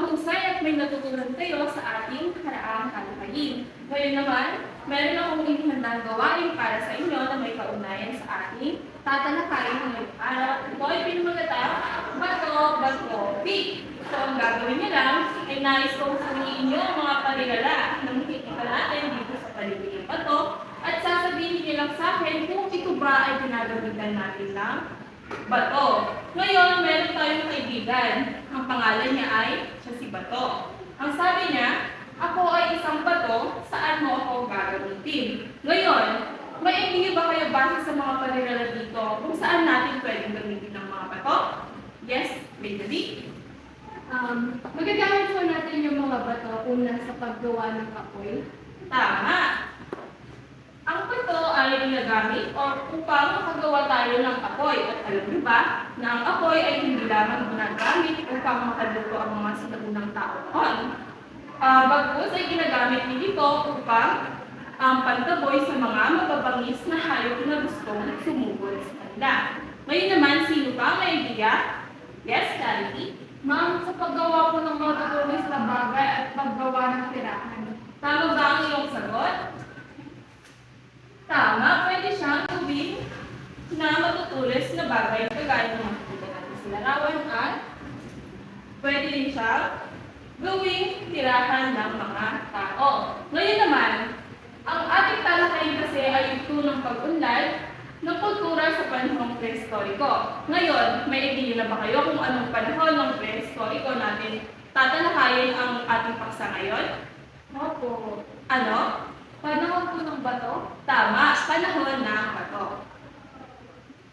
mahusay at may natutunan kayo sa ating karaang talakayin. Ngayon naman, meron akong inihandang gawain para sa inyo na may kaugnayan sa ating tatalakayin ngayong araw. Ito ay pinamagatang bato, bato, pick. So, ang gagawin niyo lang ay nais kong suriin niyo ang mga panilala na makikita natin dito sa paligid ng bato at sasabihin niyo lang sa akin kung ito ba ay ginagamitan natin ng Bato. Ngayon, meron tayong kaibigan. Ang pangalan niya ay siya si Bato. Ang sabi niya, ako ay isang bato, saan mo ako gagamitin? Ngayon, may idea ba kayo base sa mga panilala dito kung saan natin pwedeng gamitin ng mga bato? Yes, may dali. Um, magagamit po natin yung mga bato una sa paggawa ng kapoy. Tama. Ang bato ay ginagamit o upang makagawa tayo ng apoy. At alam niyo ba na ang apoy ay lamang ginagamit upang makaluto ang mga sinaunang tao noon. Ah, bagkus ay ginagamit din ito upang ang pantaboy sa mga mababangis na hayop na gustong sumugod sa kanila. Ngayon naman, sino pa may idea? Yes, Charity? Ma'am, sa paggawa po ng mga tutulis na bagay at paggawa ng tirahan. Tama ba ang iyong sagot? Tama, pwede siyang gawin na matutulis na bagay kagaya ng sa larawan at pwede din siyang gawing tirahan ng mga tao. Ngayon naman, ang ating talakayin kasi ay ito ng pag-unlad ng kultura sa panahong prehistoriko. Ngayon, may idea na ba kayo kung anong panahon ng prehistoriko natin tatalakayin ang ating paksa ngayon? Opo. Ano? Panahon po ng bato? Tama, panahon ng bato.